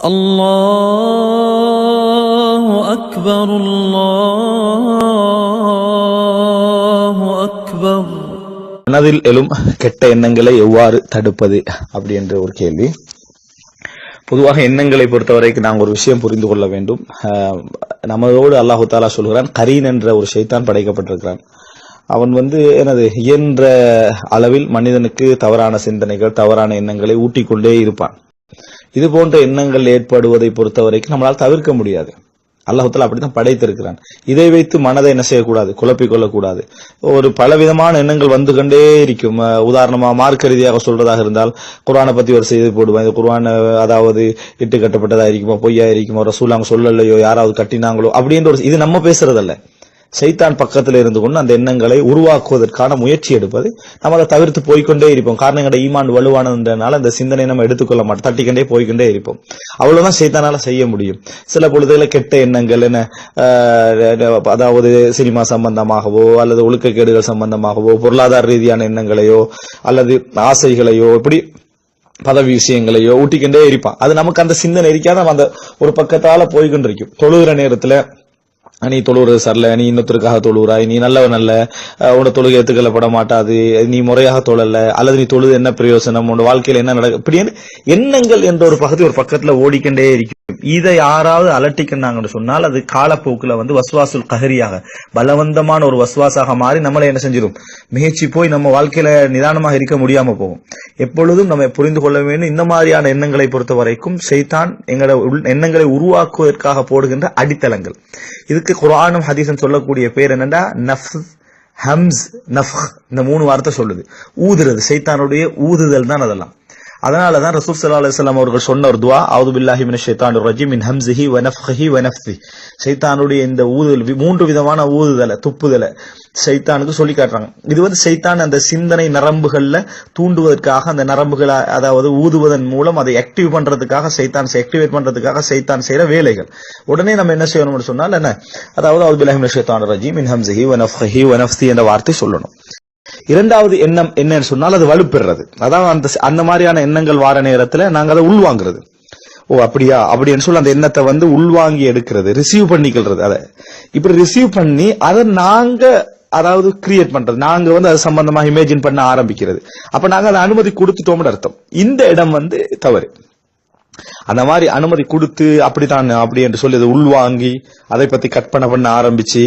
الله أكبر الله أكبر மனதில் எழும் கெட்ட எண்ணங்களை எவ்வாறு தடுப்பது அப்படி என்ற ஒரு கேள்வி பொதுவாக எண்ணங்களை பொறுத்தவரைக்கும் நாங்கள் ஒரு விஷயம் புரிந்து கொள்ள வேண்டும் ஆஹ் நமதோடு அல்லாஹு தாலா சொல்கிறான் கரீன் என்ற ஒரு ஷைத்தான் படைக்கப்பட்டிருக்கிறான் அவன் வந்து எனது இயன்ற அளவில் மனிதனுக்கு தவறான சிந்தனைகள் தவறான எண்ணங்களை ஊட்டிக்கொண்டே இருப்பான் இது போன்ற எண்ணங்கள் ஏற்படுவதை பொறுத்தவரைக்கும் நம்மளால் தவிர்க்க முடியாது. அல்லாஹத்தில் அப்படித்தான் படைத்திருக்கிறான். இதை வைத்து மனதை என்ன செய்யக்கூடாது? குழப்பிக் கொள்ளக்கூடாது. ஒரு பலவிதமான எண்ணங்கள் வந்து கொண்டே இருக்கும். உதாரணமா மார்க்க ரீதியாக சொல்றதாக இருந்தால் குரானை பத்தி ஒரு செய்தி போடுவேன் இந்த அதாவது இட்டு கட்டப்பட்டதா இருக்குமோ பொய்யா இருக்குமோ ரசூலாங்க சொல்லலையோ யாராவது கட்டினாங்களோ அப்படின்ற ஒரு இது நம்ம பேசுறதல்ல. சைத்தான் பக்கத்தில் இருந்து கொண்டு அந்த எண்ணங்களை உருவாக்குவதற்கான முயற்சி எடுப்பது. நம்ம அதை தவிர்த்து போய்க்கொண்டே இருப்போம். காரணம் கடை ஈமான் வலுவானதுன்றனால அந்த சிந்தனை நம்ம எடுத்துக்கொள்ள மாட்டோம். தட்டிக்கொண்டே போய்க்கொண்டே இருப்போம். அவ்வளவுதான் சைத்தானால செய்ய முடியும். சில பொழுதுல கெட்ட எண்ணங்கள் என்ன ஆஹ், அதாவது சினிமா சம்பந்தமாகவோ அல்லது ஒழுக்கக்கேடுகள் சம்பந்தமாகவோ பொருளாதார ரீதியான எண்ணங்களையோ அல்லது ஆசைகளையோ இப்படி பதவி விஷயங்களையோ ஊட்டிக்கிட்டே இருப்பான். அது நமக்கு அந்த சிந்தனை இருக்காத. நம்ம அந்த ஒரு பக்கத்தால போய்கொண்டிருக்கும் தொழுகிற நேரத்துல நீ தொழுவுறது சரில நீ இன்னொருத்தருக்காக தொழுகிறாய் நீ நல்லவன் அல்ல உன்னோட தொழுகை ஏத்துக்கொள்ளப்பட மாட்டாது நீ முறையாக தொழல அல்லது நீ தொழுது என்ன பிரயோசனம் உன் வாழ்க்கையில என்ன நடக்கும் இப்படின்னு எண்ணங்கள் என்ற ஒரு பகுதி ஒரு பக்கத்துல ஓடிக்கொண்டே இருக்கும். இதை யாராவது அலட்டிக்கினாங்கன்னு சொன்னால் அது காலப்போக்குல வந்து வசுவாசுல் கஹரியாக பலவந்தமான ஒரு வஸ்வாசாக மாறி நம்மளை என்ன செஞ்சிடும்? மிகச்சி போய் நம்ம வாழ்க்கையில நிதானமாக இருக்க முடியாம போகும். எப்பொழுதும் நம்ம புரிந்து கொள்ள வேண்டும் இந்த மாதிரியான எண்ணங்களை பொறுத்த வரைக்கும் செய்தான் எங்களோட உள்- எண்ணங்களை உருவாக்குவதற்காக போடுகின்ற அடித்தளங்கள். இதுக்கு குரானும் ஹதீஸும் சொல்லக்கூடிய பேர் என்னன்னா நஃப் ஹம்ஸ் நஃப் இந்த மூணு வார்த்தை சொல்லுது. ஊதுறது சைத்தானுடைய ஊதுதல் தான் அதெல்லாம். அதனால தான் ரசூல் சல்லா அலைஹி அவர்கள் சொன்ன ஒரு துவா அவது பில்லாஹி மின் ஷைத்தான் ரஜி மின் ஹம்ஸிஹி வனஃப்ஹி வனஃப்தி வ சைத்தானுடைய இந்த ஊதுதல் மூன்று விதமான ஊதுதலை துப்புதலை சைத்தானுக்கு சொல்லி காட்டுறாங்க. இது வந்து சைத்தான் அந்த சிந்தனை நரம்புகள்ல தூண்டுவதற்காக அந்த நரம்புகளை அதாவது ஊதுவதன் மூலம் அதை ஆக்டிவ் பண்றதுக்காக சைத்தான் ஆக்டிவேட் பண்றதுக்காக சைத்தான் செய்யற வேலைகள். உடனே நம்ம என்ன செய்யணும்னு சொன்னால் என்ன? அதாவது அவுது பில்லாஹி மினஷ் ஷைத்தானிர் ரஜீம் மின் ஹம்ஸிஹி வனஃப்ஹி வனஃப்தி என்ற வார்த்தை சொல்லணும். இரண்டாவது எண்ணம் என்னன்னு சொன்னால் அது வலுப்பெறது அதான் அந்த அந்த மாதிரியான எண்ணங்கள் வார நேரத்துல நாங்க அதை உள்வாங்குறது. ஓ அப்படியா? அப்படின்னு சொல்லி அந்த எண்ணத்தை வந்து உள்வாங்கி எடுக்கிறது ரிசீவ் பண்ணிக்கிறது அதை. இப்படி ரிசீவ் பண்ணி அதை நாங்க அதாவது கிரியேட் பண்றது. நாங்க வந்து அது சம்பந்தமா இமேஜின் பண்ண ஆரம்பிக்கிறது. அப்ப நாங்க அதை அனுமதி கொடுத்துட்டோம்னு அர்த்தம். இந்த இடம் வந்து தவறு. அந்த மாதிரி அனுமதி கொடுத்து அப்படித்தான் அப்படி என்று சொல்லி அதை உள்வாங்கி அதை பத்தி கற்பனை பண்ண ஆரம்பிச்சு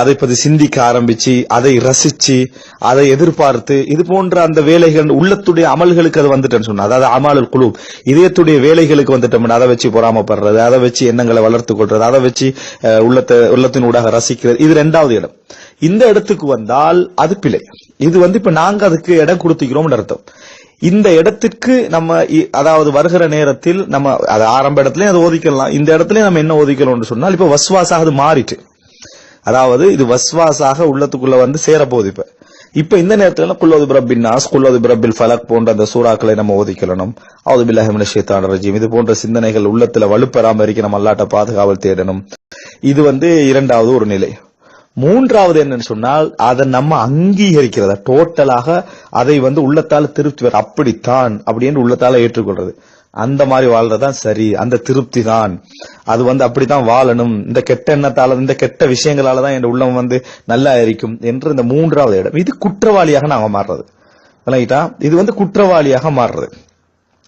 அதை பத்தி சிந்திக்க ஆரம்பிச்சு அதை ரசிச்சு அதை எதிர்பார்த்து இது போன்ற அந்த வேலைகள் உள்ளத்துடைய அமல்களுக்கு அது வந்துட்டேன்னு சொன்னா அதாவது அமாலுல் குழு இதயத்துடைய வேலைகளுக்கு வந்துட்டோம்னா அதை வச்சு பொறாமப்படுறது அதை வச்சு எண்ணங்களை வளர்த்து கொள்றது அதை வச்சு உள்ளத்தை உள்ளத்தின் ஊடாக ரசிக்கிறது. இது ரெண்டாவது இடம். இந்த இடத்துக்கு வந்தால் அது பிழை. இது வந்து இப்ப நாங்க அதுக்கு இடம் கொடுத்துக்கிறோம்னு அர்த்தம். இந்த இடத்திற்கு நம்ம இ- அதாவது வருகிற நேரத்தில் நம்ம அது ஆரம்ப இடத்துலயும் அதை ஒதுக்கலாம் இந்த இடத்துலயும் நம்ம என்ன ஒதுக்கணும்னு சொன்னால் இப்ப வஸ்வாசாக அது மாறிட்டு. அதாவது இது வஸ்வாசாக உள்ளத்துக்குள்ள வந்து சேரப்போகுது இப்ப. இப்ப இந்த நேரத்துல குல்லோது பிரபின் நாஸ் குல்லோது பிரபில் ஃபலக் போன்ற அந்த சூறாக்களை நம்ம ஒதுக்கணும் அவது பில்லாஹிமின ஷேத்தான் ரஜீம். இது போன்ற சிந்தனைகள் உள்ளத்துல வலுப்பெறாம இருக்க நம்ம அல்லாட்ட பாதுகாவல் தேடணும். இது வந்து இரண்டாவது ஒரு நிலை. மூன்றாவது என்னன்னு சொன்னால் அதை நம்ம அங்கீகரிக்கிறத டோட்டலாக அதை வந்து உள்ளத்தால திருப்தி வர அப்படித்தான் அப்படின்னு உள்ளத்தால ஏற்றுக்கொள்றது. அந்த மாதிரி வாழ்றதுதான் சரி அந்த திருப்தி தான் அது வந்து அப்படித்தான் வாழணும். இந்த கெட்ட எண்ணத்தால இந்த கெட்ட விஷயங்களால தான் என் உள்ளம் வந்து நல்லா இருக்கும் என்று இந்த மூன்றாவது இடம். இது குற்றவாளியாக நாம மாறுறது. இது வந்து குற்றவாளியாக மாறுறது.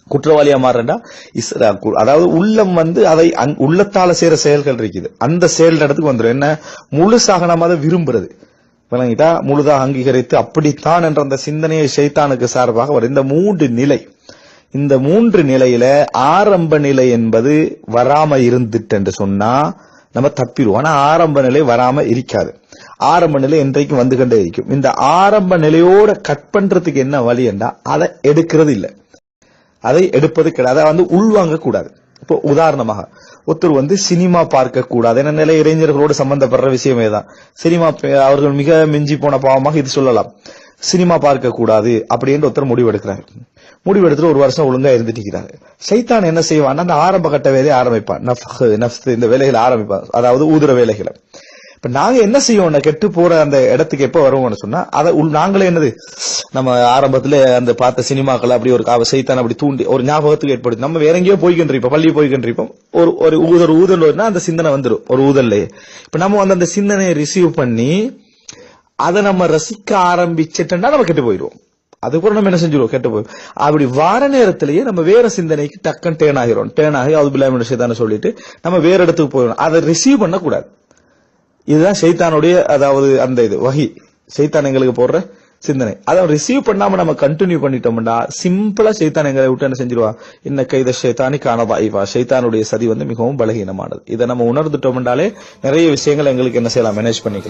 குற்றவாளியா மாறுறா அதாவது உள்ளம் வந்து அதை அங்- உள்ளத்தால செய்யற செயல்கள் இருக்குது. அந்த செயல் இடத்துக்கு வந்துடும் என்ன? முழுசாக நம்ம அதை விரும்புறது. விளங்கிட்டா? முழுதாக அங்கீகரித்து அப்படித்தான் என்ற அந்த சிந்தனையை சைத்தானுக்கு சார்பாக வரும். இந்த மூன்று நிலை. இந்த மூன்று நிலையில ஆரம்ப நிலை என்பது வராம இருந்துட்டு என்று சொன்னா நம்ம தப்பிடுவோம். ஆனா ஆரம்ப நிலை வராம இருக்காது. ஆரம்ப நிலை என்றைக்கும் வந்து கொண்டே இருக்கும். இந்த ஆரம்ப நிலையோட கட் பண்றதுக்கு என்ன வழி என்றா அதை எடுக்கிறது இல்லை அதை எடுப்பது கிடையாது. அதை வந்து உள்வாங்க கூடாது இப்போ உதாரணமாக ஒருத்தர் வந்து சினிமா பார்க்க கூடாது ஏன்னா நிலை இளைஞர்களோடு சம்பந்தப்படுற விஷயமே தான். சினிமா பே- அவர்கள் மிக மிஞ்சி போன பாவமாக இது சொல்லலாம். சினிமா பார்க்க கூடாது அப்படின்னு ஒருத்தர் முடிவெடுக்கிறாங்க முடிவெடுத்துட்டு ஒரு வருஷம் ஒழுங்கா இருந்துட்டு இருக்கிறாரு சைத்தான் என்ன செய்வான் அந்த ஆரம்ப கட்ட வேலையை ஆரம்பிப்பான். நஃப் நஃப்ஸ் இந்த வேலைகளை ஆரம்பிப்பான். அதாவது ஊதுற வேலைகளை. இப்ப நாங்க என்ன செய்வோம்? கெட்டு போற அந்த இடத்துக்கு எப்ப வருவோம்னு சொன்னா அதை நாங்களே என்னது? நம்ம ஆரம்பத்துல அந்த பார்த்த சினிமாக்கள் அப்படி ஒரு காவ செய்தான் அப்படி தூண்டி ஒரு ஞாபகத்துக்கு ஏற்படுத்தி நம்ம வேற எங்கேயோ போய்கிட்டு பள்ளி போய்கிட்டு ஒரு ஒரு ஊதல் ஊதல் வருதுன்னா அந்த சிந்தனை வந்துடும் ஒரு ஊதல்லையே இப்ப நம்ம வந்து அந்த சிந்தனையை ரிசீவ் பண்ணி அதை நம்ம ரசிக்க ஆரம்பிச்சிட்டோம்னா நம்ம கெட்டு போயிடுவோம். அதுக்கப்புறம் நம்ம என்ன செஞ்சிருவோம்? கெட்டு போய் அப்படி வார நேரத்திலேயே நம்ம வேற சிந்தனைக்கு டக்குன்னு டேர்ன் ஆகிறோம். டேர்ன் ஆகி அது பிள்ளைமை சொல்லிட்டு நம்ம வேற இடத்துக்கு போயிடும் அதை ரிசீவ் பண்ணக்கூடாது. இதுதான் சைத்தானுடைய அதாவது அந்த இது வகி. சைத்தான் எங்களுக்கு போடுற சிந்தனை. அதை ரிசீவ் பண்ணாம நம்ம கண்டினியூ பண்ணிட்டோம்னா சிம்பிளா சைத்தான் எங்களை விட்டு என்ன செஞ்சிருவா? இன்ன கைத ஷைத்தானி காணவா இவா சைத்தானுடைய சதி வந்து மிகவும் பலகீனமானது. இதை நம்ம உணர்ந்துட்டோம்னாலே நிறைய விஷயங்கள் எங்களுக்கு என்ன செய்யலாம்? மேனேஜ் பண்ணிக்கலாம்.